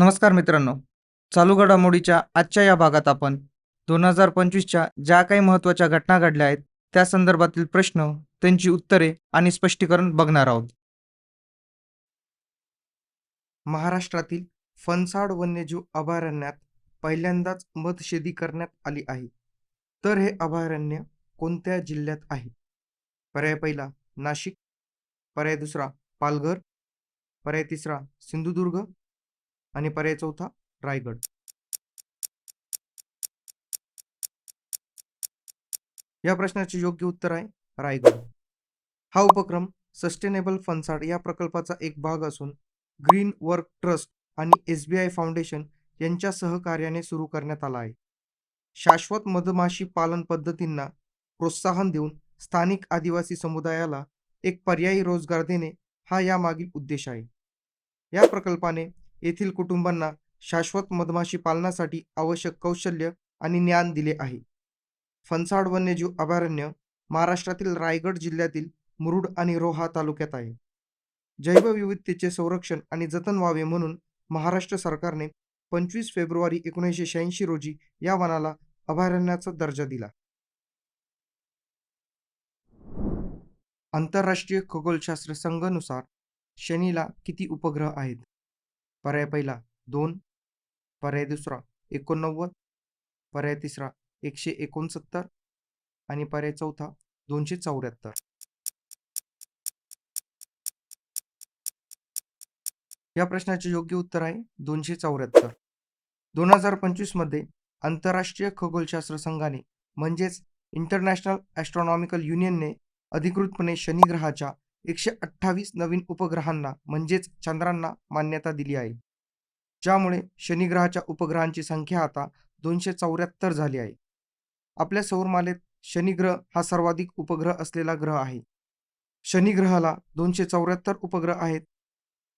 नमस्कार मित्रांनो. चालू घडामोडीच्या आजच्या या भागात आपण दोन हजार पंचवीसच्या ज्या काही महत्त्वाच्या घटना घडल्या आहेत त्या संदर्भातील प्रश्न त्यांची उत्तरे आणि स्पष्टीकरण बघणार आहोत. महाराष्ट्रातील फणसाड वन्यजीव अभयारण्यात पहिल्यांदाच मधशेदी करण्यात आली आहे. तर हे अभयारण्य कोणत्या जिल्ह्यात आहे? पर्याय पहिला नाशिक. पर्याय दुसरा पालघर. पर्याय तिसरा सिंधुदुर्ग. आणि पर्याय चौथा रायगड. या प्रश्नाचे योग्य उत्तर आहे रायगड. हा उपक्रम सस्टेनेबल फनसाड या प्रकल्पाचा एक भाग असून ग्रीन वर्क ट्रस्ट आणि एस बी आय फाउंडेशन यांच्या सहकार्याने सुरू करण्यात आला आहे. शाश्वत मधमाशी पालन पद्धतींना प्रोत्साहन देऊन स्थानिक आदिवासी समुदायाला एक पर्यायी रोजगार देणे हा यामागील उद्देश आहे. या प्रकल्पाने येथील कुटुंबांना शाश्वत मधमाशी पालनासाठी आवश्यक कौशल्य आणि ज्ञान दिले आहे. फणसाड वन्यजीव अभयारण्य महाराष्ट्रातील रायगड जिल्ह्यातील मुरुड आणि रोहा तालुक्यात आहे. जैवविविधतेचे संरक्षण आणि जतन व्हावे म्हणून महाराष्ट्र सरकारने पंचवीस फेब्रुवारी एकोणीसशे शहाऐंशी रोजी या वनाला अभयारण्याचा दर्जा दिला. आंतरराष्ट्रीय खगोलशास्त्र संघानुसार शनीला किती उपग्रह आहेत? पर्याय पहिला दोन पर्याय दुसरा एकोणनव्वद पर्याय तिसरा एकशे एकोणसत्तर आणि पर्याय चौथा दोनशे चौऱ्याहत्तर. या प्रश्नाचे योग्य उत्तर आहे दोनशे चौऱ्याहत्तर. दोन हजार पंचवीसमध्ये आंतरराष्ट्रीय खगोलशास्त्र संघाने म्हणजेच इंटरनॅशनल ॲस्ट्रॉनॉमिकल युनियनने अधिकृतपणे शनी ग्रहाच्या एकशे अठ्ठावीस नवीन उपग्रहांना म्हणजेच चंद्रांना मान्यता दिली आहे. ज्यामुळे शनिग्रहाच्या उपग्रहांची संख्या आता दोनशे चौऱ्याहत्तर झाली आहे. आपल्या सौरमालेत शनिग्रह हा सर्वाधिक उपग्रह असलेला ग्रह आहे. शनिग्रहाला दोनशे चौऱ्याहत्तर उपग्रह आहेत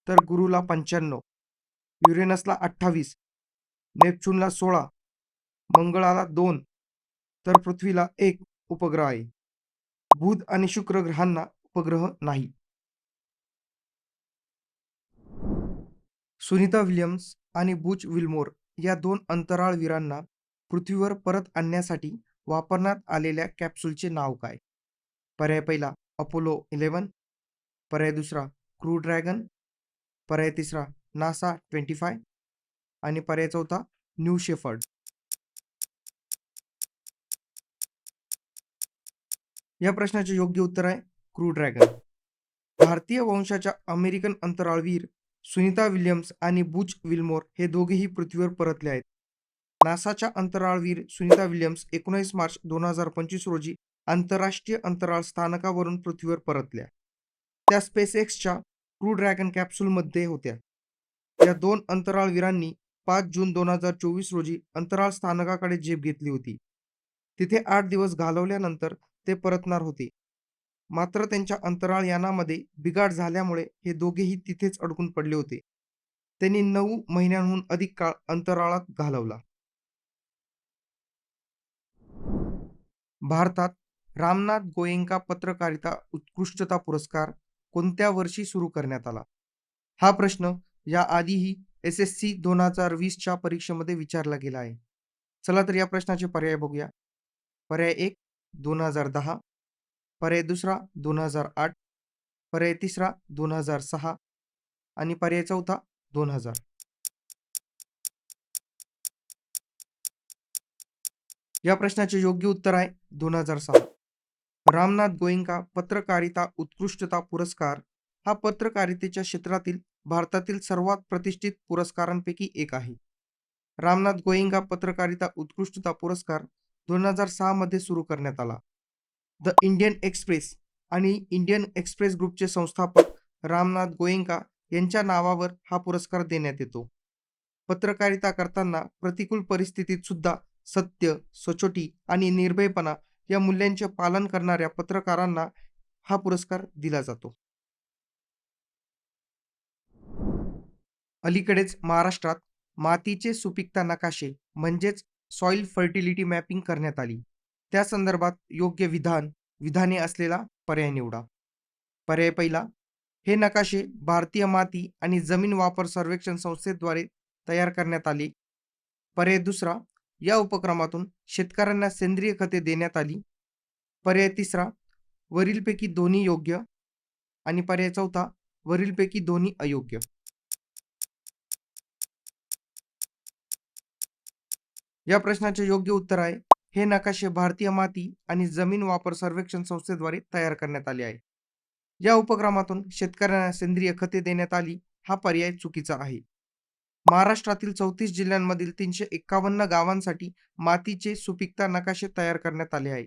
तर गुरुला पंच्याण्णव युरेनसला अठ्ठावीस नेपच्यूनला सोळा मंगळाला दोन तर पृथ्वीला एक उपग्रह आहे. बुध आणि शुक्र ग्रहांना उपग्रह नाही. सुनीता विल्यम्स आणि बुच विल्मोर या दोन अंतराळवीरांना पृथ्वीवर परत आणण्यासाठी वापरण्यात आलेल्या कॅप्सूलचे नाव काय? पर्याय पहिला अपोलो इलेवन पर्याय दुसरा क्रू ड्रॅगन. पर्याय तिसरा नासा ट्वेंटी फाय. आणि पर्याय चौथा न्यू शेफर्ड. या प्रश्नाचे योग्य उत्तर आहे क्रू ड्रॅगन. भारतीय वंशाच्या अमेरिकन अंतराळवीर सुनीता विल्यम्स आणि बुच विल्मोर हे दोघेही पृथ्वीवर परतले आहेत. नासाच्या अंतराळवीर सुनीता विल्यम्स एकोणीस मार्च दोन हजार पंचवीस रोजी आंतरराष्ट्रीय अंतराळ स्थानकावरून पृथ्वीवर परतल्या. त्या स्पेस एक्सच्या क्रू ड्रॅगन कॅप्सूलमध्ये होत्या. या दोन अंतराळवीरांनी पाच जून दोन हजार चोवीस रोजी अंतराळ स्थानकाकडे झेप घेतली होती. तिथे आठ दिवस घालवल्यानंतर ते परतणार होते. मात्र त्यांच्या अंतराळ यानामध्ये बिघाड झाल्यामुळे हे दोघेही तिथेच अडकून पडले होते. त्यांनी नऊ महिन्यांहून अधिक काळ अंतराळात घालवला. भारतात रामनाथ गोयंका पत्रकारिता उत्कृष्टता पुरस्कार कोणत्या वर्षी सुरू करण्यात आला? हा प्रश्न या आधीही एस एस सी दोन हजार वीसच्या परीक्षेमध्ये विचारला गेला आहे. चला तर या प्रश्नाचे पर्याय बघूया. पर्याय एक दोन हजार दहा पर्याय दुसरा दोन हजार आठ पर्याय तिसरा दोन हजार सहा आणि पर्याय चौथा दोन हजार. या प्रश्नाचे योग्य उत्तर आहे दोन हजार सहा. रामनाथ गोयंका पत्रकारिता उत्कृष्टता पुरस्कार हा पत्रकारितेच्या क्षेत्रातील भारतातील सर्वात प्रतिष्ठित पुरस्कारांपैकी एक आहे. रामनाथ गोयंका पत्रकारिता उत्कृष्टता पुरस्कार दोन हजार सहामध्ये सुरू करण्यात आला. द इंडियन एक्सप्रेस आणि इंडियन एक्सप्रेस ग्रुपचे संस्थापक रामनाथ गोयंका यांच्या नावावर हा पुरस्कार देण्यात येतो. पत्रकारिता करताना प्रतिकूल परिस्थितीत सुद्धा सत्य सचोटी आणि निर्भयपणा या मूल्यांचे पालन करणाऱ्या पत्रकारांना हा पुरस्कार दिला जातो. अलीकडेच महाराष्ट्रात मातीचे सुपीकता नकाशे म्हणजेच सॉइल फर्टिलिटी मॅपिंग करण्यात आली. त्या संदर्भात योग्य विधान विधाने असलेला पर्याय निवडा. पर्याय पहिला हे नकाशे भारतीय माती आणि जमीन वापर सर्वेक्षण संस्थेद्वारे तयार करण्यात आले. पर्याय दुसरा या उपक्रमातून शेतकऱ्यांना सेंद्रिय खते देण्यात आली. पर्याय तिसरा वरीलपैकी दोन्ही योग्य आणि पर्याय चौथा वरीलपैकी दोन्ही अयोग्य. या प्रश्नाचे योग्य उत्तर आहे हे नकाशे भारतीय माती आणि जमीन वापर सर्वेक्षण संस्थेद्वारे तयार करण्यात आले आहे. या उपक्रमातून शेतकऱ्यांना सेंद्रिय खते देण्यात आली हा पर्याय चुकीचा आहे. महाराष्ट्रातील चौतीस जिल्ह्यांमधील तीनशे एक्कावन्न गावांसाठी मातीचे सुपीकता नकाशे तयार करण्यात आले आहे.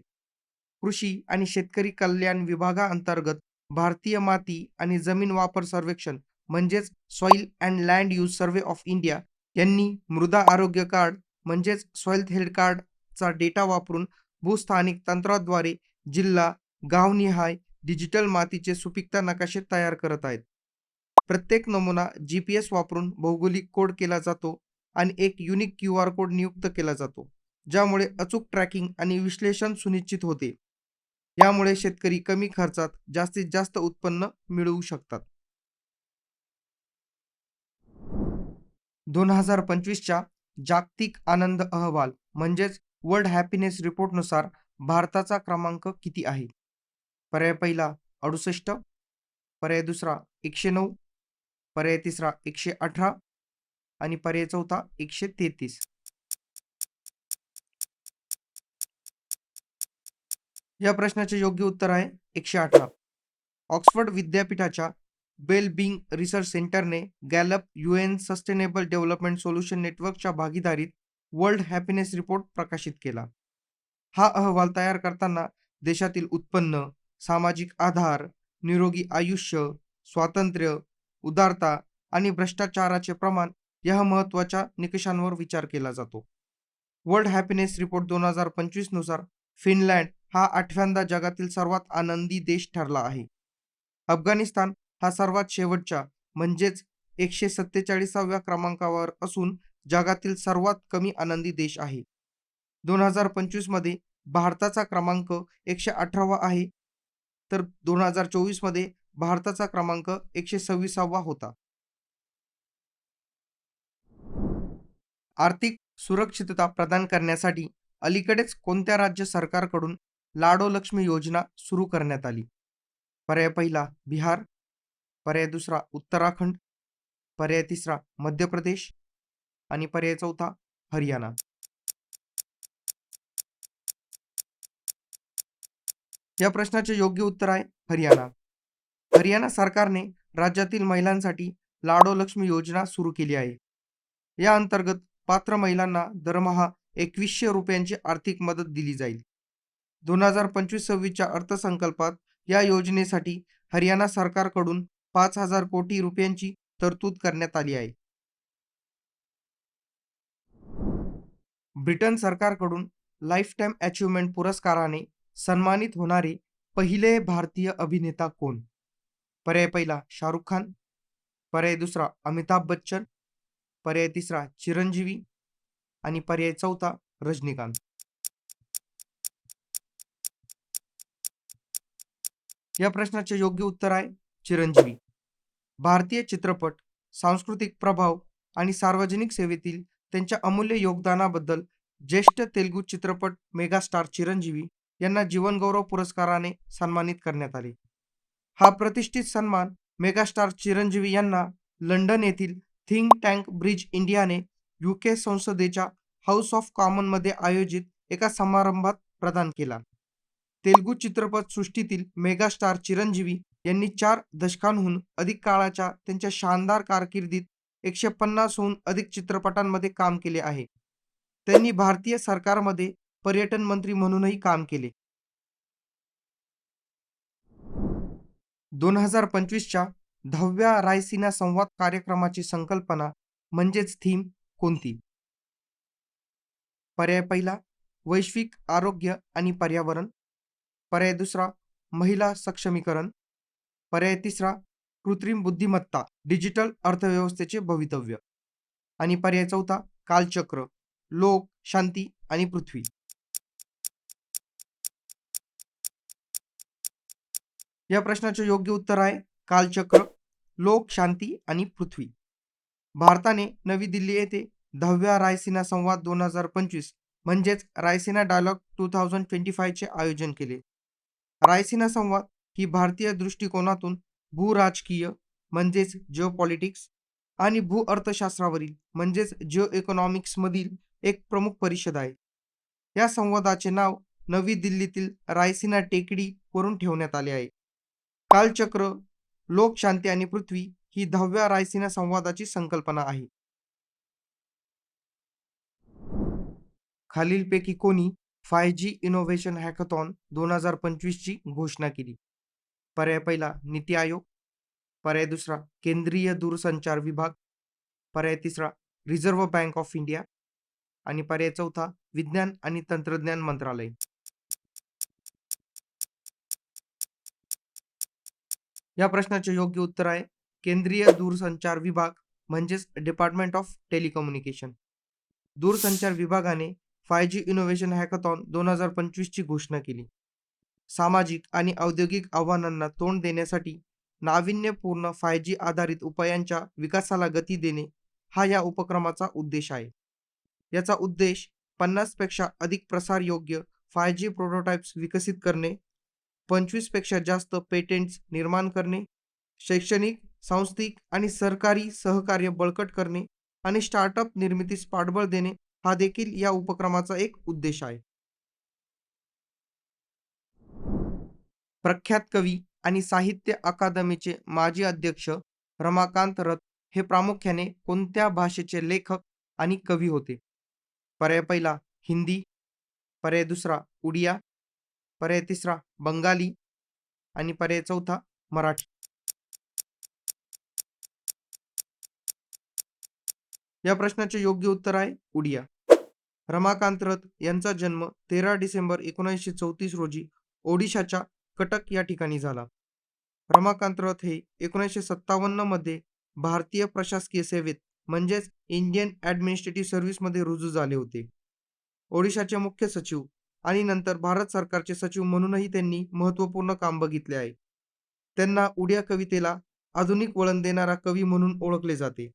कृषी आणि शेतकरी कल्याण विभागाअंतर्गत भारतीय माती आणि जमीन वापर सर्वेक्षण म्हणजेच soil and land use survey of India यांनी मृदा आरोग्य कार्ड म्हणजेच सॉइल हेल्थ कार्ड चा डेटा वापरून भूस्थानिक तंत्राद्वारे जिल्हा गावनिहाय डिजिटल मातीचे सुपीकता नकाशे तयार करत आहेत. प्रत्येक नमुना जी पी एस वापरून भौगोलिक कोड केला जातो आणि एक युनिक क्यू आर कोड नियुक्त केला जातो ज्यामुळे अचूक ट्रॅकिंग आणि विश्लेषण सुनिश्चित होते. यामुळे शेतकरी कमी खर्चात जास्तीत जास्त उत्पन्न मिळवू शकतात. दोन हजार पंचवीसच्या जागतिक आनंद अहवाल म्हणजेच वर्ल्ड हॅपीनेस रिपोर्टनुसार भारताचा क्रमांक किती आहे? पर्याय पहिला अडुसष्ट पर्याय दुसरा एकशे नऊ पर्याय तिसरा एकशे अठरा आणि पर्याय चौथा एकशे तेहतीस. या प्रश्नाचे योग्य उत्तर आहे एकशे अठरा. ऑक्सफर्ड विद्यापीठाच्या bell Bing research सेंटरने Gallup U N sustainable development solution नेटवर्कच्या भागीदारीत वर्ल्ड हॅपीनेस रिपोर्ट प्रकाशित केला. हा अहवाल तयार करताना देशातील उत्पन्न सामाजिक आधार निरोगी आयुष्य स्वातंत्र्य उदारता आणि भ्रष्टाचाराचे प्रमाण या महत्त्वाच्या निकषांवर विचार केला जातो. वर्ल्ड हॅपीनेस रिपोर्ट दोन हजार पंचवीसनुसार फिनलँड हा आठव्यांदा जगातील सर्वात आनंदी देश ठरला आहे. अफगाणिस्तान हा सर्वात शेवटच्या म्हणजेच एकशे सत्तेचाळीसाव्या क्रमांकावर असून जगातील सर्वात कमी आनंदी देश आहे. दोन हजार पंचवीसमध्ये भारताचा क्रमांक एकशे अठरावा आहे. तर दोन हजार चोवीसमध्ये भारताचा क्रमांक एकशे सव्वीसावा होता. आर्थिक सुरक्षितता प्रदान करण्यासाठी अलीकडेच कोणत्या राज्य सरकारकडून लाडो लक्ष्मी योजना सुरू करण्यात आली? पर्याय पहिला बिहार पर्याय दुसरा उत्तराखंड पर्याय तिसरा मध्य प्रदेश आणि पर्याय चौथा हरियाणा. या प्रश्नाचे योग्य उत्तर आहे हरियाणा. हरियाणा सरकारने राज्यातील महिलांसाठी लाडो लक्ष्मी योजना सुरू केली आहे. या अंतर्गत पात्र महिलांना दरमहा एकवीसशे रुपयांची आर्थिक मदत दिली जाईल. दोन हजार पंचवीस सव्वीसच्या अर्थसंकल्पात या योजनेसाठी हरियाणा सरकारकडून पाच हजार कोटी रुपयांची तरतूद करण्यात आली आहे. ब्रिटन सरकारकडून लाईफ टाईम अचिव्हमेंट पुरस्काराने सन्मानित होणारे पहिले भारतीय अभिनेता कोण? पर्याय पहिला शाहरुख खान. पर्याय दुसरा अमिताभ बच्चन. पर्याय तिसरा चिरंजीवी. आणि पर्याय चौथा रजनीकांत. या प्रश्नाचे योग्य उत्तर आहे चिरंजीवी. भारतीय चित्रपट सांस्कृतिक प्रभाव आणि सार्वजनिक सेवेतील त्यांच्या अमूल्य योगदानाबद्दल ज्येष्ठ तेलुगू चित्रपट मेगास्टार चिरंजीवी यांना जीवनगौरव पुरस्काराने सन्मानित करण्यात आले. हा प्रतिष्ठित सन्मान मेगास्टार चिरंजीवी यांना लंडन येथील थिंक टँक ब्रिज इंडियाने युके संसदेच्या हाऊस ऑफ कॉमनमध्ये आयोजित एका समारंभात प्रदान केला. तेलुगू चित्रपट सृष्टीतील मेगास्टार चिरंजीवी यांनी चार दशकांहून अधिक काळाच्या त्यांच्या शानदार कारकिर्दीत एकशे पन्नासहून अधिक चित्रपटांमध्ये काम केले आहे. त्यांनी भारतीय सरकारमध्ये पर्यटन मंत्री म्हणूनही काम केले. दोन हजार पंचवीसच्या दहाव्या रायसीना संवाद कार्यक्रमाची संकल्पना म्हणजेच थीम कोणती? पर्याय पहिला वैश्विक आरोग्य आणि पर्यावरण. पर्याय दुसरा महिला सक्षमीकरण. पर्याय तिसरा कृत्रिम बुद्धिमत्ता डिजिटल अर्थव्यवस्थेचे भवितव्य. आणि पर्याय चौथा कालचक्र लोक शांती आणि पृथ्वी. या प्रश्नाचे योग्य उत्तर आहे कालचक्र लोक शांती आणि पृथ्वी. भारताने नवी दिल्ली येथे दहाव्या रायसिना संवाद दोन हजार पंचवीस म्हणजेच Raisina dialogue two thousand twenty फायचे आयोजन केले. रायसिना संवाद ही भारतीय दृष्टिकोनातून भूराजकीय म्हणजेच जिओ पॉलिटिक्स आणि भू अर्थशास्त्रावरील म्हणजेच जिओ इकॉनॉमिक्समधील एक प्रमुख परिषद आहे. या संवादाचे नाव नवी दिल्लीतील रायसिना टेकडी वरून ठेवण्यात आले आहे. कालचक्र लोकशांती आणि पृथ्वी ही दहाव्या रायसिना संवादाची संकल्पना आहे. खालीलपैकी कोणी फाय जी इनोव्हेशन हॅकथॉन दोन हजार पंचवीसची घोषणा केली. पर्याय पहिला नीती आयोग. पर्याय दुसरा केंद्रीय दूरसंचार विभाग. पर्याय तिसरा रिझर्व्ह बँक ऑफ इंडिया आणि पर्याय चौथा विज्ञान आणि तंत्रज्ञान मंत्रालय. या प्रश्नाचे योग्य उत्तर आहे केंद्रीय दूरसंचार विभाग म्हणजेच डिपार्टमेंट ऑफ टेलिकम्युनिकेशन दूरसंचार विभागाने फाय जी इनोव्हेशन हॅकथॉन दोन हजार पंचवीसची घोषणा केली. सामाजिक आणि औद्योगिक आव्हानांना तोंड देण्यासाठी नाविन्यपूर्ण फाय जी आधारित उपायांच्या विकासाला गती देणे हा या उपक्रमाचा उद्देश आहे. याचा उद्देश पन्नासपेक्षा अधिक प्रसारयोग्य फाय जी प्रोटोटाइप्स विकसित करणे पंचवीसपेक्षा जास्त पेटेंट्स निर्माण करणे शैक्षणिक सांस्थिक आणि सरकारी सहकार्य बळकट करणे आणि स्टार्टअप निर्मितीस पाठबळ देणे हा देखील या उपक्रमाचा एक उद्देश आहे. प्रख्यात कवी आणि साहित्य अकादमीचे माजी अध्यक्ष रमाकांत रथ हे प्रामुख्याने कोणत्या भाषेचे लेखक आणि कवी होते? पर्याय पहिला हिंदी. पर्याय दुसरा उडिया. पर्याय तिसरा बंगाली. आणि पर्याय चौथा मराठी. या प्रश्नाचे योग्य उत्तर आहे उडिया. रमाकांत रथ यांचा जन्म तेरा डिसेंबर एकोणीसशे चौतीस रोजी ओडिशाच्या कटक या ठिकाणी झाला. रमाकांत रथ हे एकोणीसशे सत्तावन्नमध्ये भारतीय प्रशासकीय सेवेत म्हणजेच इंडियन ॲडमिनिस्ट्रेटिव्ह सर्व्हिसमध्ये रुजू झाले होते. ओडिशाचे मुख्य सचिव आणि नंतर भारत सरकारचे सचिव म्हणूनही त्यांनी महत्त्वपूर्ण काम बघितले आहे. त्यांना उडिया कवितेला आधुनिक वळण देणारा कवी म्हणून ओळखले जाते.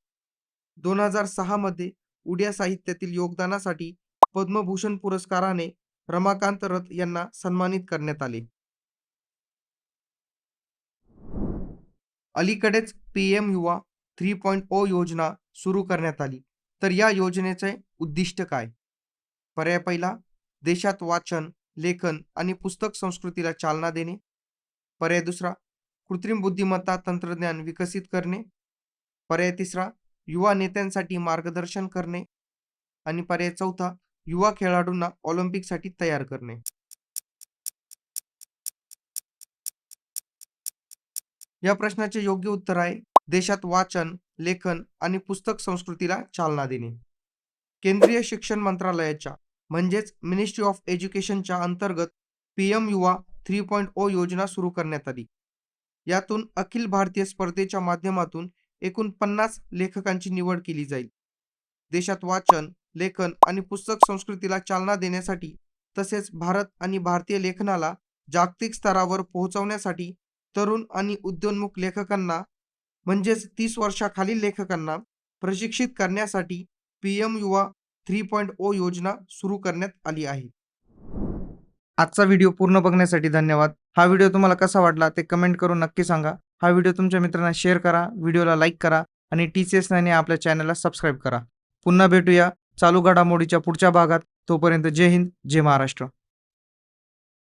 दोन हजार सहा मध्ये उडिया साहित्यातील योगदानासाठी पद्मभूषण पुरस्काराने रमाकांत रथ यांना सन्मानित करण्यात आले. अलीकडेच P M Yuva three point O योजना सुरू करण्यात आली. तर या योजनेचे उद्दिष्ट काय? पर्याय पहिला देशात वाचन लेखन आणि पुस्तक संस्कृतीला चालना देणे. पर्याय दुसरा कृत्रिम बुद्धिमत्ता तंत्रज्ञान विकसित करणे. पर्याय तिसरा युवा नेत्यांसाठी मार्गदर्शन करणे. आणि पर्याय चौथा युवा खेळाडूंना ऑलिम्पिकसाठी तयार करणे. या प्रश्नाचे योग्य उत्तर आहे देशात वाचन लेखन आणि पुस्तक संस्कृतीला चालना देणे. केंद्रीय शिक्षण मंत्रालयाच्या म्हणजेच मिनिस्ट्री ऑफ एज्युकेशनच्या अंतर्गत P M Yuva three point O योजना सुरू करण्यात आली. यातून अखिल भारतीय स्पर्धेच्या माध्यमातून एकूण पन्नास लेखकांची निवड केली जाईल. देशात वाचन लेखन आणि पुस्तक संस्कृतीला चालना देण्यासाठी तसेच भारत आणि भारतीय लेखनाला जागतिक स्तरावर पोहोचवण्यासाठी तरुण आणि उद्योन्मुख लेखकांना म्हणजेच तीस वर्षाखालील लेखकांना प्रशिक्षित करण्यासाठी P M Yuva three point O योजना सुरू करण्यात आली आहे. आजचा व्हिडिओ पूर्ण बघण्यासाठी धन्यवाद. हा व्हिडिओ तुम्हाला कसा वाटला ते कमेंट करून नक्की सांगा. हा व्हिडिओ तुमच्या मित्रांना शेअर करा व्हिडिओला लाईक करा आणि टी सी एस नाईने आपल्या चॅनलला सबस्क्राईब करा. पुन्हा भेटूया चालू घडामोडीच्या पुढच्या भागात. तोपर्यंत जय हिंद जय महाराष्ट्र.